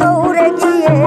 দৌড়ে গিয়ে